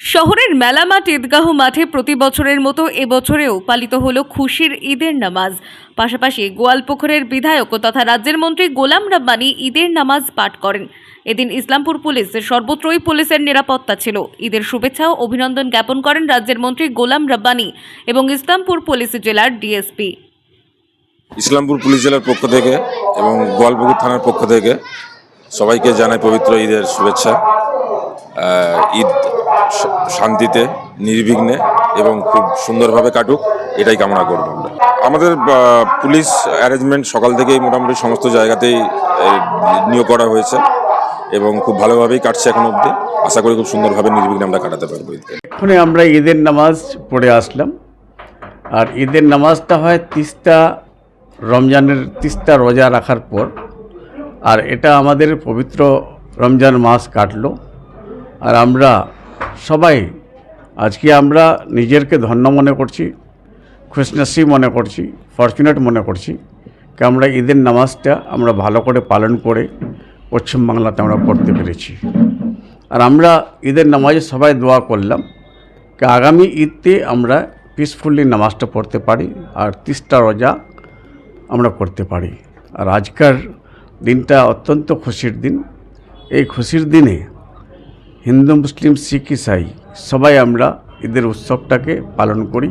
শহরের মেলামাঠ ঈদগাহ মাঠে প্রতি বছরের মতো এবছরেও পালিত হলো খুশির ঈদের নামাজ। পাশাপাশি গোয়ালপুকুরের বিধায়ক তথা রাজ্যের মন্ত্রী গোলাম রাব্বানি ঈদের নামাজ পাঠ করেন। এদিন ইসলামপুর পুলিশ সর্বত্রই পুলিশের নিরাপত্তা ছিল। ঈদের শুভেচ্ছা ও অভিনন্দন জ্ঞাপন করেন রাজ্যের মন্ত্রী গোলাম রাব্বানি এবং ইসলামপুর পুলিশ জেলার ডিএসপি। ইসলামপুর পুলিশ জেলার পক্ষ থেকে এবং গোয়ালপুকুর থানার পক্ষ থেকে সবাইকে জানাই পবিত্র ঈদের শুভেচ্ছা। ঈদ শান্তিতে, নির্বিঘ্নে এবং খুব সুন্দরভাবে কাটুক, এটাই কামনা করব আমরা। আমাদের পুলিশ অ্যারেঞ্জমেন্ট সকাল থেকেই মোটামুটি সমস্ত জায়গাতেই নিয়োগ করা হয়েছে এবং খুব ভালোভাবেই কাটছে এখন অবধি। আশা করি খুব সুন্দরভাবে নির্বিঘ্নে আমরা কাটাতে পারব এক্ষণে আমরা ঈদের নামাজ পড়ে আসলাম। আর ঈদের নামাজটা হয় তিস্তা রমজানের, তিস্তা রোজা রাখার পর। আর এটা আমাদের পবিত্র রমজান মাস কাটলো। আর আমরা সবাই, আজকে আমরা নিজেরকে ধন্য মনে করছি খুশনসি মনে করছি ফর্চুনেট মনে করছি কে আমরা ঈদের নামাজটা আমরা ভালো করে পালন করে পশ্চিমবাংলাতে আমরা পড়তে পেরেছি। আর আমরা ঈদের নামাজে সবাই দোয়া করলাম কি আগামী ঈদতে আমরা পিসফুলি নামাজটা পড়তে পারি আর তিরিশটা রোজা আমরা করতে পারি। আর আজকার দিনটা অত্যন্ত খুশির দিন। এই খুশির দিনে হিন্দু মুসলিম শিখ ইসাই সবাই আমরা ঈদের উৎসবটাকে পালন করি।